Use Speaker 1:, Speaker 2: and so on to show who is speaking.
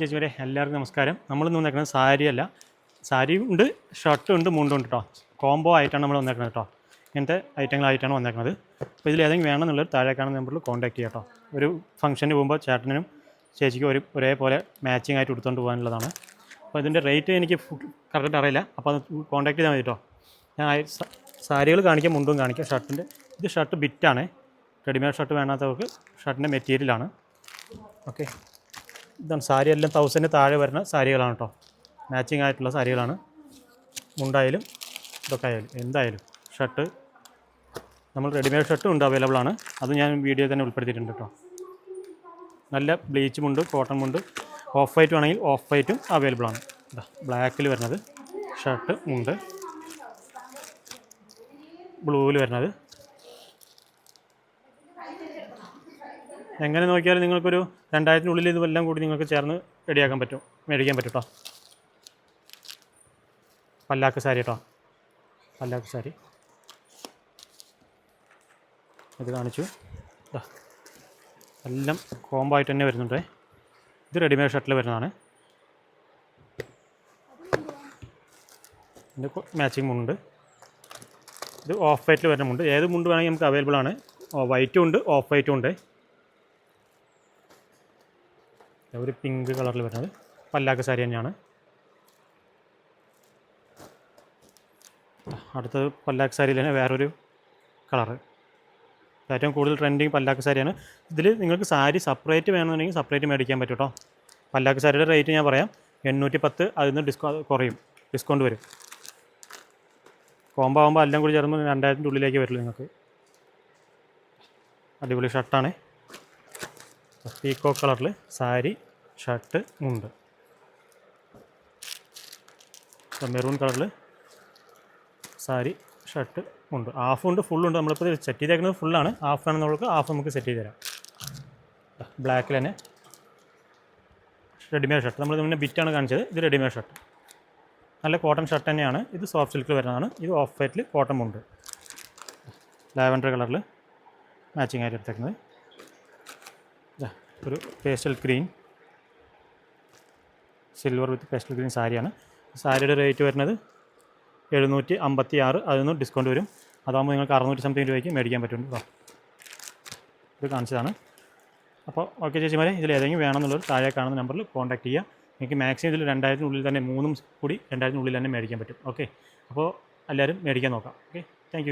Speaker 1: ചേച്ചിമാരെ എല്ലാവർക്കും നമസ്കാരം. നമ്മളിന്ന് വന്നേക്കുന്നത് സാരി അല്ല സാരി ഉണ്ട് ഷർട്ടും ഉണ്ട് മുണ്ടും ഉണ്ട് കേട്ടോ കോംബോ ആയിട്ടാണ് നമ്മൾ വന്നേക്കുന്നത് കേട്ടോ ഇങ്ങനത്തെ ഐറ്റങ്ങളായിട്ടാണ് വന്നേക്കുന്നത്. അപ്പോൾ ഇതിൽ ഏതെങ്കിലും വേണമെന്നുള്ളത് താഴെ കാണുന്ന നമ്പറിൽ കോൺടാക്ട് ചെയ്യാം കേട്ടോ ഒരു ഫംഗ്ഷന് പോകുമ്പോൾ ചേട്ടനും ചേച്ചിക്കും ഒരു ഒരേപോലെ മാച്ചിങ് ആയിട്ട് എടുത്തുകൊണ്ട് പോകാനുള്ളതാണ്. അപ്പോൾ ഇതിന്റെ റേറ്റ് എനിക്ക് കറക്റ്റ് അറിയില്ല. അപ്പോൾ അത് കോൺടാക്ട് ചെയ്താൽ മതി കേട്ടോ ഞാൻ സാരികൾ കാണിക്കാം മുണ്ടും കാണിക്കാം. ഷർട്ടിന്റെ ഇത് ഷർട്ട് ബിറ്റാണ് റെഡിമെയ്ഡ് ഷർട്ട് വേണ്ടാത്തവർക്ക് ഷർട്ടിന്റെ മെറ്റീരിയലാണ് ഓക്കെ ഇതാണ് സാരി എല്ലാം തൗസൻഡ് താഴെ വരുന്ന സാരികളാണ് കേട്ടോ. മാച്ചിങ് ആയിട്ടുള്ള സാരികളാണ്. മുണ്ടായാലും ഇതൊക്കെ ആയാലും എന്തായാലും ഷർട്ട് നമ്മൾ റെഡിമെയ്ഡ് ഷർട്ടും ഉണ്ട് അവൈലബിൾ ആണ്. അത് ഞാൻ വീഡിയോ തന്നെ ഉൾപ്പെടുത്തിയിട്ടുണ്ട് കേട്ടോ. നല്ല ബ്ലീച്ച് മുണ്ട് കോട്ടൺ മുണ്ട്. ഓഫ് വൈറ്റ് വേണമെങ്കിൽ ഓഫ് വൈറ്റും അവൈലബിൾ ആണ്. ബ്ലാക്കിൽ വരുന്നത് ഷർട്ട് മുണ്ട്. ബ്ലൂവിൽ വരുന്നത് എങ്ങനെ നോക്കിയാലും നിങ്ങൾക്കൊരു രണ്ടായിരത്തിനുള്ളിൽ ഇതെല്ലാം കൂടി നിങ്ങൾക്ക് ചേർന്ന് റെഡിയാക്കാൻ പറ്റും. മേടിക്കാൻ പറ്റും കേട്ടോ പല്ലാക്ക് സാരി കേട്ടോ പല്ലാക്ക് സാരി. ഇത് കാണിച്ചു. എല്ലാം കോംബോ ആയിട്ട് തന്നെ വരുന്നുണ്ട്. ഇത് റെഡിമെയ്ഡ് ഷർട്ടിൽ വരുന്നതാണ്. ഇതിന്റെ മാച്ചിങ് മുണ്ട്. ഇത് ഓഫ് വൈറ്റിൽ വരുന്ന മുണ്ട്. ഏത് മുണ്ട് വേണമെങ്കിൽ നമുക്ക് അവൈലബിൾ ആണ്. വൈറ്റും ഉണ്ട് ഓഫ് വൈറ്റും ഉണ്ട്. ഒരു പിങ്ക് കളറിൽ വരുന്നത്. പല്ലാക്ക് സാരി തന്നെയാണ്. അടുത്തത് പല്ലാക്ക് സാരിയിൽ തന്നെ വേറൊരു കളറ് ഏറ്റവും കൂടുതൽ ട്രെൻഡിങ് പല്ലാക്ക് സാരിയാണ് ഇതിൽ നിങ്ങൾക്ക് സാരി സെപ്പറേറ്റ് വേണമെന്നുണ്ടെങ്കിൽ സെപ്പറേറ്റ് മേടിക്കാൻ പറ്റും കേട്ടോ. പല്ലാക്ക് സാരിയുടെ റേറ്റ് ഞാൻ പറയാം. എണ്ണൂറ്റി പത്ത് അതിൽ നിന്ന് ഡിസ്കൗ കുറയും. ഡിസ്കൗണ്ട് വരും. കോമ്പോ ആകുമ്പോൾ എല്ലാം കൂടി ചേർന്ന് രണ്ടായിരത്തിന്റെ ഉള്ളിലേക്ക് വരുള്ളൂ നിങ്ങൾക്ക്. അടിപൊളി ഷർട്ടാണ്. പീക്കോ കളറിൽ സാരി ഷർട്ട് മുണ്ട്. മെറൂൺ കളറിൽ സാരി ഷർട്ട് ഉണ്ട് ഹാഫ് ഉണ്ട്. ഫുള്ളുണ്ട് നമ്മളിപ്പോൾ സെറ്റ് ചെയ്തേക്കുന്നത് ഫുള്ളാണ് ഹാഫ് ആണ് നമ്മൾക്ക് ഹാഫ് നമുക്ക് സെറ്റ് ചെയ്ത് തരാം. ബ്ലാക്കിൽ തന്നെ. റെഡിമെയ്ഡ് ഷർട്ട് നമ്മൾ മുന്നേ ബിറ്റാണ് കാണിച്ചത്. ഇത് റെഡിമെയ്ഡ് ഷർട്ട് നല്ല കോട്ടൺ ഷർട്ട് തന്നെയാണ്. ഇത് സോഫ്റ്റ് സിൽക്കിൽ വരുന്നതാണ്. ഇത് ഓഫ് വൈറ്റിൽ കോട്ടൺ ഉണ്ട് ലാവൻഡർ കളറിൽ മാച്ചിങ് ആയിട്ട് എടുത്തേക്കുന്നത്. ഒരു pastel green silver with pastel green സാരിയാണ്. സാരിയുടെ റേറ്റ് വരുന്നത് എഴുന്നൂറ്റി അമ്പത്തി ആറ് അതിൽ നിന്ന് ഡിസ്കൗണ്ട് വരും. അതാകുമ്പോൾ നിങ്ങൾക്ക് അറുന്നൂറ്റി സംതിങ് രൂപയ്ക്ക് മേടിക്കാൻ പറ്റും. ഇത് കാണിച്ചതാണ്. അപ്പോൾ ഓക്കെ ചേച്ചിമാരെ ഇതിൽ ഏതെങ്കിലും വേണമെന്നുള്ളൊരു താഴെ കാണുന്ന നമ്പറിൽ കോൺടാക്ട് ചെയ്യുക. നിങ്ങൾക്ക് മാക്സിമം ഇതിൽ രണ്ടായിരത്തിനുള്ളിൽ തന്നെ മൂന്നും കൂടി രണ്ടായിരത്തിനുള്ളിൽ തന്നെ മേടിക്കാൻ പറ്റും. ഓക്കെ അപ്പോൾ എല്ലാവരും മേടിക്കാൻ നോക്കാം. Okay thank